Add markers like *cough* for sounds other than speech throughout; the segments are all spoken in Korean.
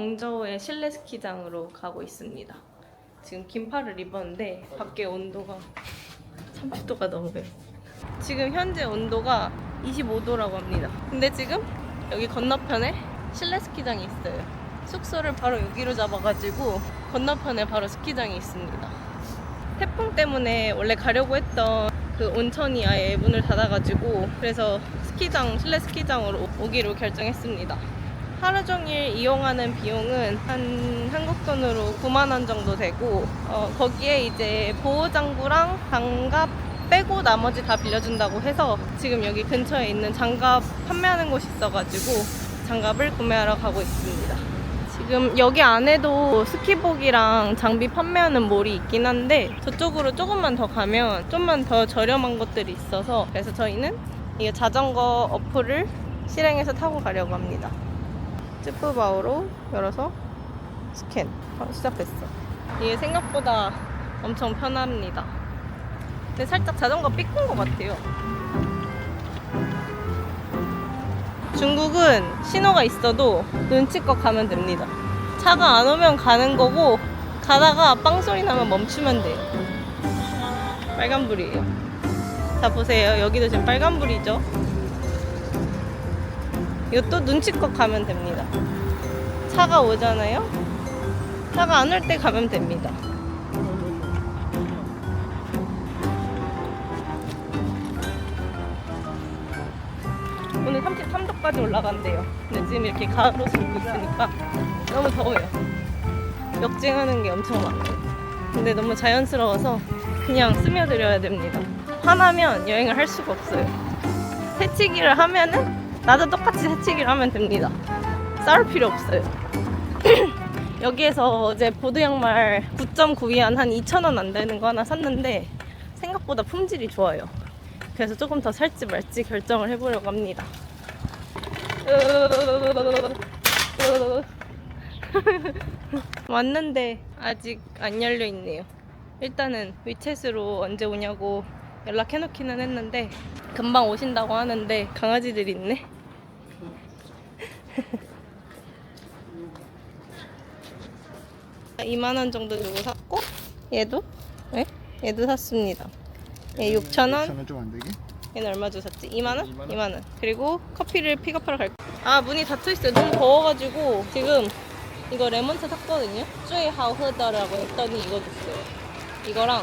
광저우의 실내 스키장으로 가고 있습니다. 지금 긴팔을 입었는데 밖에 온도가 30도가 넘어요. 지금 현재 온도가 25도라고 합니다. 근데 지금 여기 건너편에 실내 스키장이 있어요. 숙소를 바로 여기로 잡아가지고 건너편에 바로 스키장이 있습니다. 태풍 때문에 원래 가려고 했던 그 온천이 아예 문을 닫아가지고 그래서 스키장 실내 스키장으로 오기로 결정했습니다. 하루 종일 이용하는 비용은 한 한국 돈으로 9만 원 정도 되고 어, 거기에 이제 보호장구랑 장갑 빼고 나머지 다 빌려준다고 해서 지금 여기 근처에 있는 장갑 판매하는 곳이 있어가지고 장갑을 구매하러 가고 있습니다. 지금 여기 안에도 스키복이랑 장비 판매하는 몰이 있긴 한데 저쪽으로 조금만 더 가면 좀만 더 저렴한 것들이 있어서 그래서 저희는 이 자전거 어플을 실행해서 타고 가려고 합니다. 쯔프바오로 열어서 스캔 바로 시작했어. 이게 생각보다 엄청 편합니다. 근데 살짝 자전거 삐끈 것 같아요. 중국은 신호가 있어도 눈치껏 가면 됩니다. 차가 안 오면 가는 거고 가다가 빵 소리 나면 멈추면 돼요. 빨간불이에요. 자 보세요. 여기도 지금 빨간불이죠. 이것도 눈치껏 가면 됩니다. 차가 오잖아요. 차가 안 올 때 가면 됩니다. 오늘 33도까지 올라간대요. 근데 지금 이렇게 가로수 입고 있으니까 너무 더워요. 역증하는 게 엄청 많아요. 근데 너무 자연스러워서 그냥 스며들어야 됩니다. 화나면 여행을 할 수가 없어요. 새치기를 하면은 나도 똑같이 새치기를 하면 됩니다. 싸울 필요 없어요. *clears throat* 여기에서 어제 보드 양말 9.9위안 한 2,000원 안 되는 거 하나 샀는데 생각보다 품질이 좋아요. 그래서 조금 더 살지 말지 결정을 해보려고 합니다. *laughs* 왔는데 아직 안 열려 있네요. 일단은 위챗으로 언제 오냐고 연락해놓기는 했는데 금방 오신다고 하는데 강아지들이 있네. *laughs* 이만원 정도 주고 샀고 얘도 네? 얘도 샀습니다. 얘 6,000원, 저는 좀안 되게? 얘는 얼마 주고 샀지? 2만원? 2만원. 그리고 커피를 픽업하러 갈 아, 문이 닫혀있어요. 너무 더워가지고 지금 이거 레몬차 샀거든요. 쭈이 하우흐더라고 했더니 이거 줬어요. 이거랑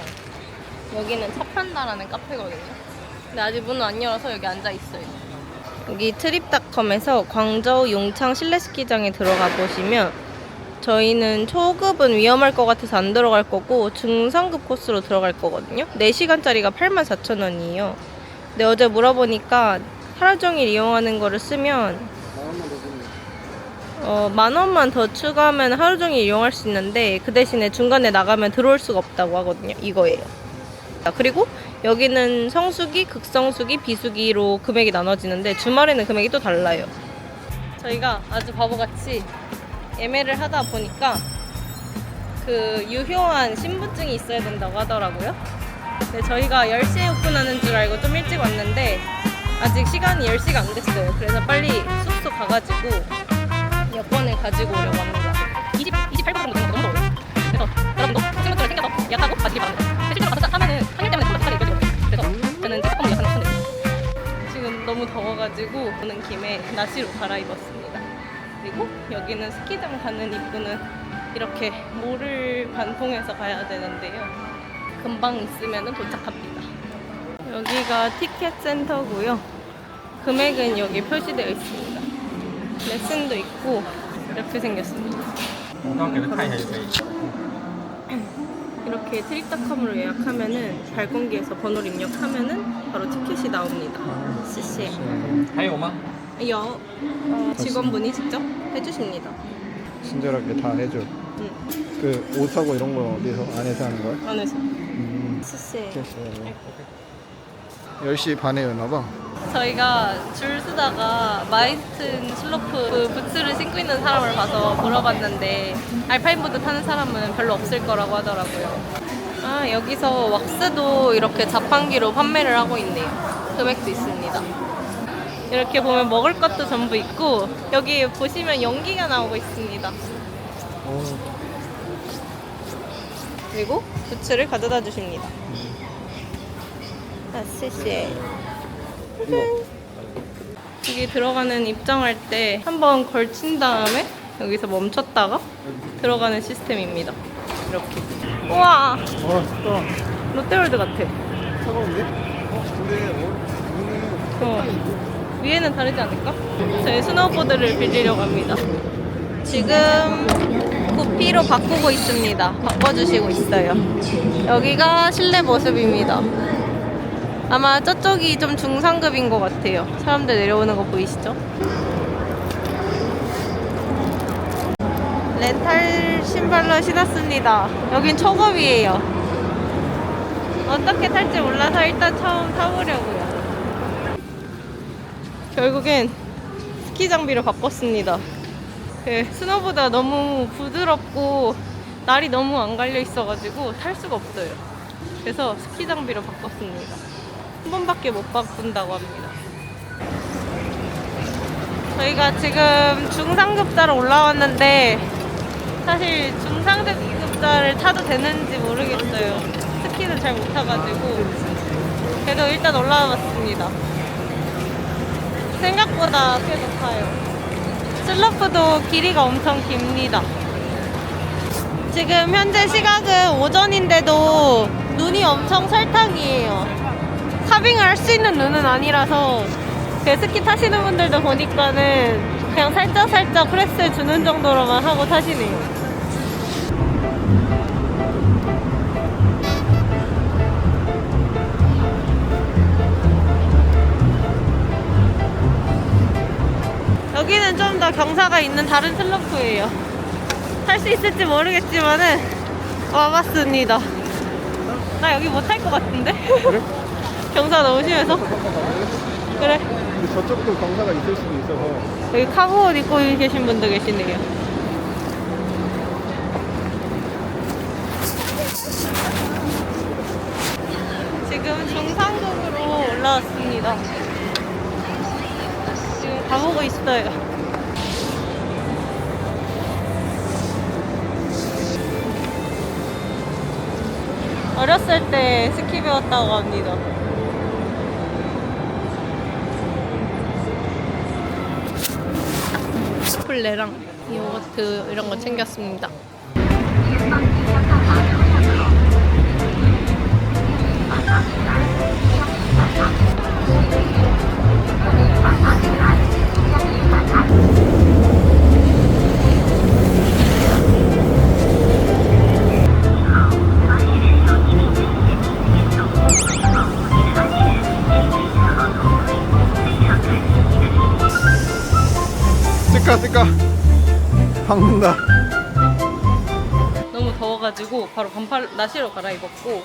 여기는 차 판다라는 카페거든요. 근데 아직 문을 안 열어서 여기 앉아있어요. 여기 트립닷컴에서 광저우 용창 실내스키장에 들어가 보시면 저희는 초급은 위험할 것 같아서 안 들어갈 거고 중상급 코스로 들어갈 거거든요. 4시간짜리가 84,000원이에요. 근데 어제 물어보니까 하루 종일 이용하는 거를 쓰면 어, 만 원만 더 추가하면 하루 종일 이용할 수 있는데 그 대신에 중간에 나가면 들어올 수가 없다고 하거든요. 이거예요. 자, 그리고 여기는 성수기, 극성수기, 비수기로 금액이 나눠지는데 주말에는 금액이 또 달라요. 저희가 아주 바보같이 예매를 하다 보니까 그 유효한 신분증이 있어야 된다고 하더라고요. 근데 저희가 10시에 오픈하는 줄 알고 좀 일찍 왔는데 아직 시간이 10시가 안 됐어요. 그래서 빨리 숙소 가가지고 여권을 가지고 오려고 합니다. 20, 28분 정도 너무 더워요. 그래서 여러분도 친구들을 챙겨서 예약하고 가시기 바랍니다. 그리고 오는 김에 나시로 갈아입었습니다. 그리고 여기는 스키장 가는 입구는 이렇게 모를 반통해서 가야 되는데요. 금방 있으면 도착합니다. 여기가 티켓 센터고요. 금액은 여기 표시되어 있습니다. 레슨도 있고 이렇게 생겼습니다. 이렇게 트릭닷컴으로 예약하면은 발공기에서 번호를 입력하면은 바로 티켓이 나옵니다. CC. 还有吗？ 여 어, 직원분이 직접 해주십니다. 친절하게 다 해줘. 응, 그 옷하고 이런 거 어디서 안에서 하는 거야? 안에서. 음. CC. 됐어요. 10시 반에 열나봐. 저희가 줄 서다가 마이스튼 슬로프 그 부츠를 신고 있는 사람을 봐서 물어봤는데 알파인보드 타는 사람은 별로 없을 거라고 하더라고요. 아 여기서 왁스도 이렇게 자판기로 판매를 하고 있네요. 금액도 있습니다. 이렇게 보면 먹을 것도 전부 있고 여기 보시면 연기가 나오고 있습니다. 그리고 부츠를 가져다 주십니다. 아,谢谢. 여기 들어가는 입장할 때 한번 걸친 다음에 여기서 멈췄다가 들어가는 시스템입니다. 이렇게. 우와, 어, 춥다. 롯데월드 같아. 차가운데? 어, 근데 오늘 어. 위에는 다르지 않을까? 저희 스노우보드를 빌리려고 합니다. 지금 구피로 바꾸고 있습니다. 바꿔주시고 있어요. 여기가 실내 모습입니다. 아마 저쪽이 좀 중상급인 것 같아요. 사람들 내려오는 거 보이시죠? 렌탈 신발로 신었습니다. 여긴 초급이에요. 어떻게 탈지 몰라서 일단 처음 타보려고요. 결국엔 스키 장비로 바꿨습니다. 그 스노보다 너무 부드럽고 날이 너무 안 갈려 있어가지고 탈 수가 없어요. 그래서 스키 장비로 바꿨습니다. 한 번밖에 못 바꾼다고 합니다. 저희가 지금 중상급자로 올라왔는데 사실 중상급자를 타도 되는지 모르겠어요. 스키는 잘 못 타가지고 그래도 일단 올라와 봤습니다. 생각보다 꽤 높아요. 슬로프도 길이가 엄청 깁니다. 지금 현재 시각은 오전인데도 눈이 엄청 설탕이에요. 사빙을 할 수 있는 눈은 아니라서 그 스키 타시는 분들도 보니까는 그냥 살짝 살짝 프레스 주는 정도로만 하고 타시네요. 여기는 좀 더 경사가 있는 다른 슬로프예요. 탈 수 있을지 모르겠지만은 와봤습니다. 나 여기 못 탈 것 같은데? 그래? *laughs* 경사 너무 심해서? 그래. 근데 저쪽도 경사가 있을 수도 있어서 여기 카고 옷 입고 계신 분도 계시네요. 지금 중상국으로 올라왔습니다. 지금 가보고 있어요. 어렸을 때 스키 배웠다고 합니다. 초콜레랑 요거트 이런 거 챙겼습니다. 박는다 너무 더워가지고 바로 반팔 나시로 갈아입었고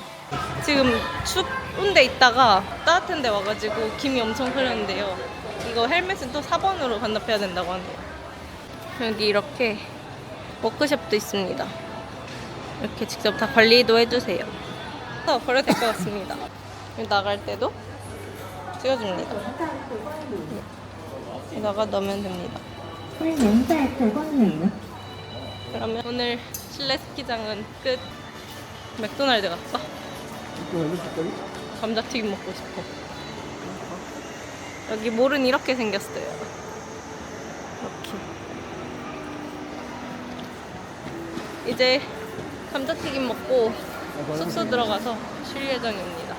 지금 추운 데 있다가 따뜻한 데 와가지고 김이 엄청 흐르는데요. 이거 헬멧은 또 4번으로 반납해야 된다고 하네요. 여기 이렇게 워크숍도 있습니다. 이렇게 직접 다 관리도 해주세요. 그래서 버려도 될 것 같습니다. 여기 나갈 때도 찍어줍니다. 여기다가 넣으면 됩니다. 그러면 오늘 실내 스키장은 끝. 맥도날드 갔어? 감자튀김 먹고 싶어. 여기 몰은 이렇게 생겼어요. 이렇게. 이제 감자튀김 먹고 숙소 들어가서 쉴 예정입니다.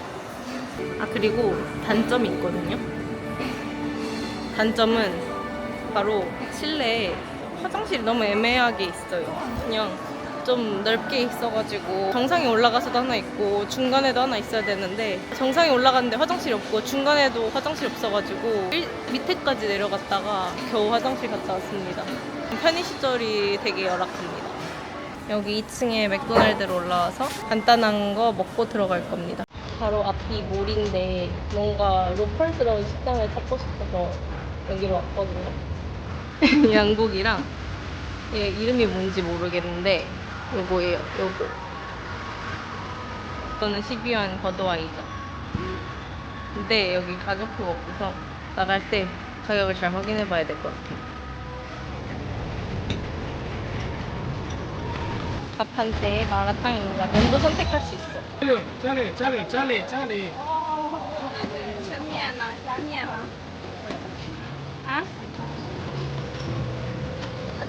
아, 그리고 단점이 있거든요. 단점은 바로 실내에 화장실이 너무 애매하게 있어요. 그냥 좀 넓게 있어가지고 정상에 올라가서도 하나 있고 중간에도 하나 있어야 되는데 정상에 올라갔는데 화장실이 없고 중간에도 화장실이 없어가지고 일- 밑에까지 내려갔다가 겨우 화장실 갔다 왔습니다. 편의 시절이 되게 열악합니다. 여기 2층에 맥도날드로 올라와서 간단한 거 먹고 들어갈 겁니다. 바로 앞이 몰인데 뭔가 로컬스러운 식당을 찾고 싶어서 여기로 왔거든요. *laughs* 양복이랑 얘 이름이 뭔지 모르겠는데 요거예요 요거 이거는 12원 버드와이저 근데 여기 가격표 없어서 나갈 때 가격을 잘 확인해 봐야 될 것 같아. 밥 한 대 마라탕입니다. 면도 선택할 수 있어. 这里这里这里这里。啊？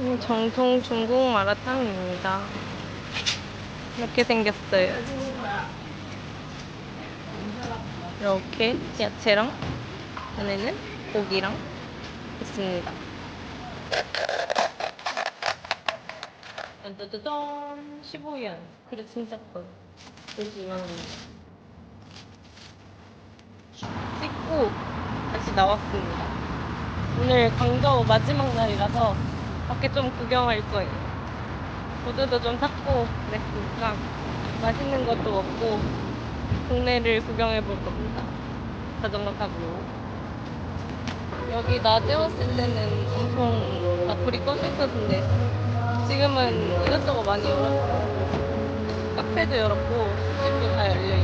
음, 정통 중국 마라탕입니다. 이렇게 생겼어요. 이렇게 야채랑 안에는 고기랑 있습니다. 짠짜잔 15연. 그래 진짜 커. 22만 원. 찍고 다시 나왔습니다. 오늘 광저우 마지막 날이라서 밖에 좀 구경할 거예요. 보드도 좀 탔고 그랬으니까 맛있는 것도 먹고 동네를 구경해 볼 겁니다. 자전거 타고. 여기 낮에 왔을 때는 엄청 막 불이 꺼져 있었는데 지금은 이것저것 많이 열었고 카페도 열었고 집도 다 열려